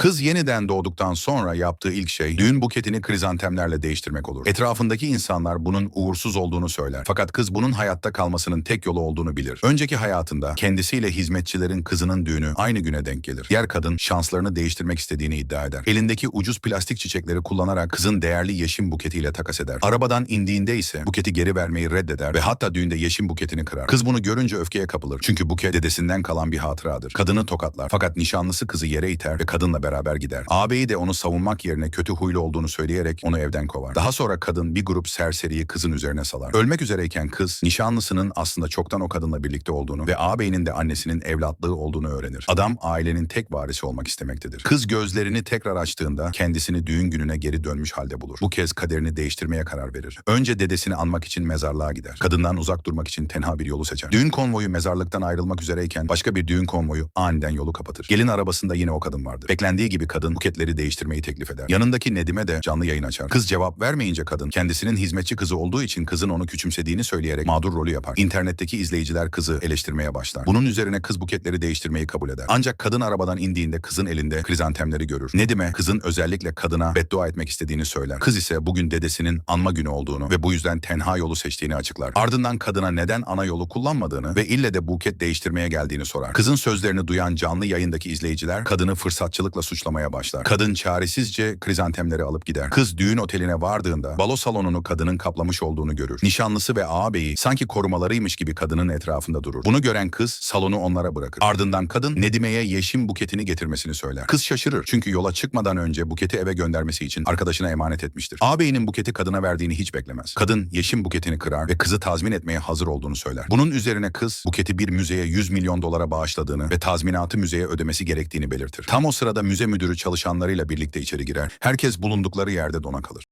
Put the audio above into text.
Kız yeniden doğduktan sonra yaptığı ilk şey düğün buketini krizantemlerle değiştirmek olur. Etrafındaki insanlar bunun uğursuz olduğunu söyler. Fakat kız bunun hayatta kalmasının tek yolu olduğunu bilir. Önceki hayatında kendisiyle hizmetçilerin kızının düğünü aynı güne denk gelir. Diğer kadın şanslarını değiştirmek istediğini iddia eder. Elindeki ucuz plastik çiçekleri kullanarak kızın değerli yeşim buketiyle takas eder. Arabadan indiğinde ise buketi geri vermeyi reddeder ve hatta düğünde yeşim buketini kırar. Kız bunu görünce öfkeye kapılır. Çünkü buket dedesinden kalan bir hatıradır. Kadını tokatlar fakat nişanlısı kızı yere iter ve kadınla beraber gider. Ağabeyi de onu savunmak yerine kötü huylu olduğunu söyleyerek onu evden kovar. Daha sonra kadın bir grup serseriyi kızın üzerine salar. Ölmek üzereyken kız nişanlısının aslında çoktan o kadınla birlikte olduğunu ve ağabeyinin de annesinin evlatlığı olduğunu öğrenir. Adam ailenin tek varisi olmak istemektedir. Kız gözlerini tekrar açtığında kendisini düğün gününe geri dönmüş halde bulur. Bu kez kaderini değiştirmeye karar verir. Önce dedesini anmak için mezarlığa gider. Kadından uzak durmak için tenha bir yolu seçer. Düğün konvoyu mezarlıktan ayrılmak üzereyken başka bir düğün konvoyu aniden yolu kapatır. Gelin arabasında yine o kadın vardı. Beklendiği gibi kadın buketleri değiştirmeyi teklif eder. Yanındaki Nedim'e de canlı yayın açar. Kız cevap vermeyince kadın kendisinin hizmetçi kızı olduğu için kızın onu küçümsediğini söyleyerek mağdur rolü yapar. İnternetteki izleyiciler kızı eleştirmeye başlar. Bunun üzerine kız buketleri değiştirmeyi kabul eder. Ancak kadın arabadan indiğinde kızın elinde krizantemleri görür. Nedim'e kızın özellikle kadına beddua etmek istediğini söyler. Kız ise bugün dedesinin anma günü olduğunu ve bu yüzden tenha yolu seçtiğini açıklar. Ardından kadına neden ana yolu kullanmadığını ve ille de buket değiştirmeye geldiğini sorar. Kızın sözlerini duyan canlı yayındaki izleyiciler kadını fırsatçılıkla suçlamaya başlar. Kadın çaresizce krizantemleri alıp gider. Kız düğün oteline vardığında balo salonunu kadının kaplamış olduğunu görür. Nişanlısı ve ağabeyi sanki korumalarıymış gibi kadının etrafında durur. Bunu gören kız salonu onlara bırakır. Ardından kadın Nedime'ye yeşim buketini getirmesini söyler. Kız şaşırır çünkü yola çıkmadan önce buketi eve göndermesi için arkadaşına emanet etmiştir. Ağabeyinin buketi kadına verdiğini hiç beklemez. Kadın yeşim buketini kırar ve kızı tazmin etmeye hazır olduğunu söyler. Bunun üzerine kız buketi bir müzeye 100 milyon dolara bağışladığını ve tazminatı müzeye ödemesi gerektiğini belirtir. Tam o sırada müze müdürü çalışanlarıyla birlikte içeri girer. Herkes bulundukları yerde dona kalır.